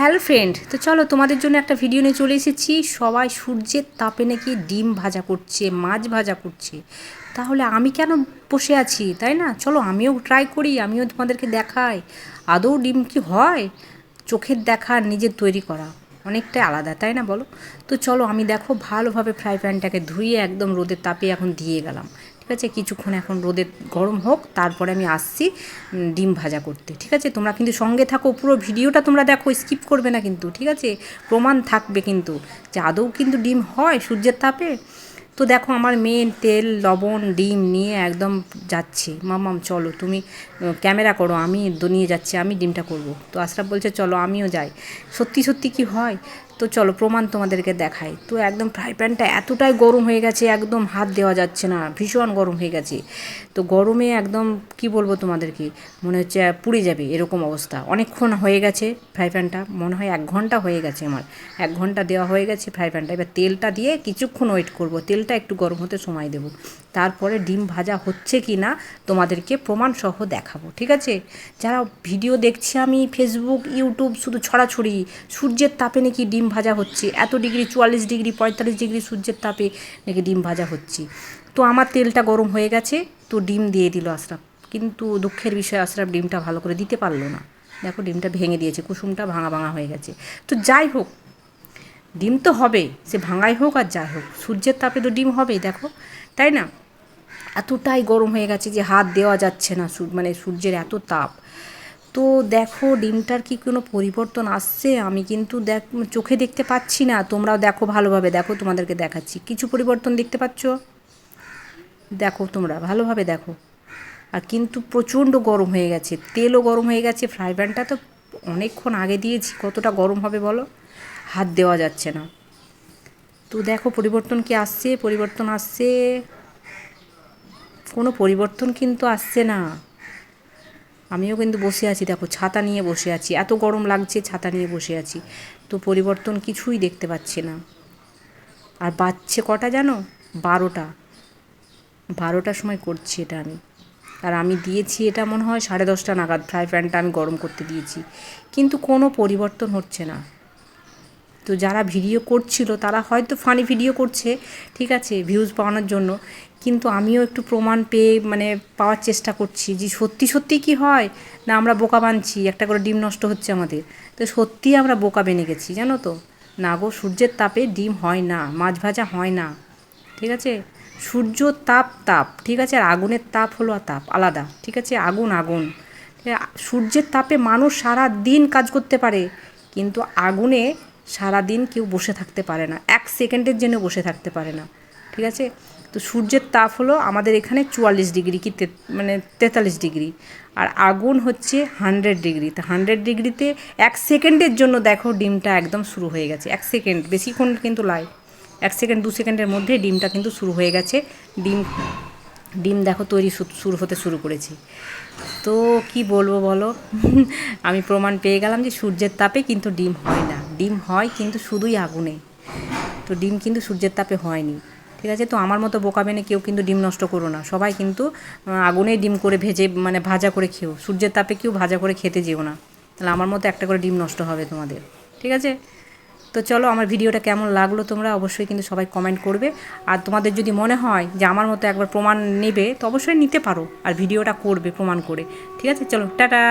Hello friend, তো চলো তোমাদের জন্য একটা ভিডিও নিয়ে চলে এসেছি। সবাই সূর্যের তাপে নাকি ডিম ভাজা করছে, মাছ ভাজা করছে। তাহলে আমি কেন বসে আছি, তাই না? চলো আমিও ট্রাই করি, আমিও তোমাদেরকে দেখাই। আদৌ ডিম কি হয়? চোখের দেখা নিজের তৈরি করা অনেকটাই আলাদা, তাই না বলো? তো চলো আমি দেখো ভালোভাবে ফ্রাই প্যানটাকে ধুয়ে একদম রোদের তাপে এখন দিয়ে গেলাম। ঠিক আছে, কিছুক্ষণ এখন রোদে গরম হোক, তারপরে আমি আসছি ডিম ভাজা করতে, ঠিক আছে? তোমরা কিন্তু সঙ্গে থাকো, পুরো ভিডিওটা তোমরা দেখো স্কিপ করবে না কিন্তু, ঠিক আছে? প্রমাণ থাকবে কিন্তু, যে আদৌ কিন্তু ডিম হয় সূর্যের তাপে? তো দেখো, আমার মেয়ে তেল, লবণ, ডিম নিয়ে একদম যাচ্ছে। মামাম, চলো, তুমি ক্যামেরা করো, আমি নিয়ে যাচ্ছি, আমি ডিমটা করব। তো আশরাফ বলছে, চলো, আমিও যাই। সত্যি সত্যি কি হয়? তো চলো প্রমাণ তোমাদেরকে দেখাই। তো একদম ফ্রাই প্যানটা এতটাই গরম হয়ে গেছে, একদম হাত দেওয়া যাচ্ছে না, ভীষণ গরম হয়ে গেছে। তো গরমে একদম কি বলব তোমাদেরকে, মনে হচ্ছে পুড়ে যাবে এরকম অবস্থা। অনেকক্ষণ হয়ে গেছে ফ্রাই প্যানটা, মনে হয় এক ঘণ্টা হয়ে গেছে আমার। এক ঘণ্টা দেওয়া হয়ে গেছে ফ্রাই প্যানটা। এবার তেলটা দিয়ে কিছুক্ষণ ওয়েট করব। তেলটা একটু গরম হতে সময় দেবো। তারপরে ডিম ভাজা হচ্ছে কি না তোমাদেরকে প্রমাণসহ দেখাবো, ঠিক আছে? যারা ভিডিও দেখছি আমি ফেসবুক ইউটিউব শুধু ছড়াছড়ি, সূর্যের তাপে নাকি ডিম ভাজা হচ্ছে, এত ডিগ্রি, চুয়াল্লিশ ডিগ্রি, পঁয়তাল্লিশ ডিগ্রি সূর্যের তাপে নাকি ডিম ভাজা হচ্ছে। তো আমার তেলটা গরম হয়ে গেছে, তো ডিম দিয়ে দিল আশরাফ। কিন্তু দুঃখের বিষয়, আশরাফ ডিমটা ভালো করে দিতে পারল না। দেখো ডিমটা ভেঙে দিয়েছে, কুসুমটা ভাঙা ভাঙা হয়ে গেছে। তো যাই হোক, ডিম তো হবে, সে ভাঙাই হোক আর যাই হোক, সূর্যের তাপে তো ডিম হবেই, দেখো, তাই না? এতটাই গরম হয়ে গেছে যে হাত দেওয়া যাচ্ছে না মানে সূর্যের এত তাপ। তো দেখো, ডিমটার কি কোনো পরিবর্তন আসছে? আমি কিন্তু দেখ চোখে দেখতে পাচ্ছি না। তোমরাও দেখো ভালোভাবে। দেখো, তোমাদেরকে দেখাচ্ছি। কিছু পরিবর্তন দেখতে পাচ্ছ? দেখো তোমরা, ভালোভাবে দেখো। আর কিন্তু প্রচণ্ড গরম হয়ে গেছে। তেলও গরম হয়ে গেছে। ফ্রাই প্যানটা তো অনেকক্ষণ আগে দিয়েছি। কতটা গরম হবে বলো? হাত দেওয়া যাচ্ছে না। তো দেখো, পরিবর্তন কি আসছে? পরিবর্তন আসছে কোনো পরিবর্তন কিন্তু আসছে না। আমিও কিন্তু বসে আছি, দেখো, ছাতা নিয়ে বসে আছি। এত গরম লাগছে, ছাতা নিয়ে বসে আছি। তো পরিবর্তন কিছুই দেখতে পাচ্ছি না। আর বাচ্চে কটা জানো? বারোটা। বারোটার সময় করছি এটা আমি। আর আমি দিয়েছি এটা মনে হয় সাড়ে দশটা নাগাদ। ফ্রাই প্যানটা আমি গরম করতে দিয়েছি। কিন্তু কোনো পরিবর্তন হচ্ছে না। তো যারা ভিডিও করছিল, তারা হয়তো ফানি ভিডিও করছে, ঠিক আছে ভিউজ পাওয়ানোর জন্য। কিন্তু আমিও একটু প্রমাণ পেয়ে মানে পাওয়ার চেষ্টা করছি যে সত্যি সত্যি কি হয়? না, আমরা বোকা বানছি, একটা করে ডিম নষ্ট হচ্ছে আমাদের। তো সত্যি আমরা বোকা বেনে গেছি, জানো তো? না গো, সূর্যের তাপে ডিম হয় না, মাছ ভাজা হয় না। ঠিক আছে? সূর্য তাপ তাপ, ঠিক আছে? আর আগুনের তাপ হলো তাপ, আলাদা। ঠিক আছে? আগুন আগুন। সূর্যের তাপে মানুষ সারা দিন কাজ করতে পারে, কিন্তু আগুনে সারা দিন কেউ বসে থাকতে পারে না। এক সেকেন্ডের জন্য বসে থাকতে পারে না। ঠিক আছে? তো সূর্যের তাপ হলো আমাদের এখানে চুয়াল্লিশ ডিগ্রি কি মানে তেতাল্লিশ ডিগ্রি। আর আগুন হচ্ছে হান্ড্রেড ডিগ্রি। তো হান্ড্রেড ডিগ্রিতে এক সেকেন্ডের জন্য দেখো ডিমটা একদম শুরু হয়ে গেছে। এক সেকেন্ড, বেশিক্ষণ কিন্তু লাই। এক সেকেন্ড, দু সেকেন্ডের মধ্যে ডিমটা কিন্তু শুরু হয়ে গেছে। ডিম ডিম দেখো তৈরি শুরু হতে শুরু করেছে। তো কি বলব বলো? আমি প্রমাণ পেয়ে গেলাম যে সূর্যের তাপে কিন্তু ডিম হয় না। ডিম হয় কিন্তু শুধুই আগুনে। তো ডিম কিন্তু সূর্যের তাপে হয়নি। ঠিক আছে? তো আমার মতো বোকা বেনে কেউ কিন্তু ডিম নষ্ট করো না। সবাই কিন্তু আহ, আগুনেই ডিম করে ভেজে মানে ভাজা করে খেও। সূর্যের তাপে কেউ ভাজা করে খেতে যেও না। তাহলে আমার মতো একটা করে ডিম নষ্ট হবে তোমাদের। ঠিক আছে? তো চলো আমার ভিডিওটা কেমন লাগল তোমরা অবশ্যই কিন্তু সবাই কমেন্ট করবে। আর তোমাদের যদি মনে হয় যে আমার মতো একবার প্রমাণ নেবে তো অবশ্যই নিতে পারো। আর ভিডিওটা করবে প্রমাণ করে। ঠিক আছে? চলো টাটা!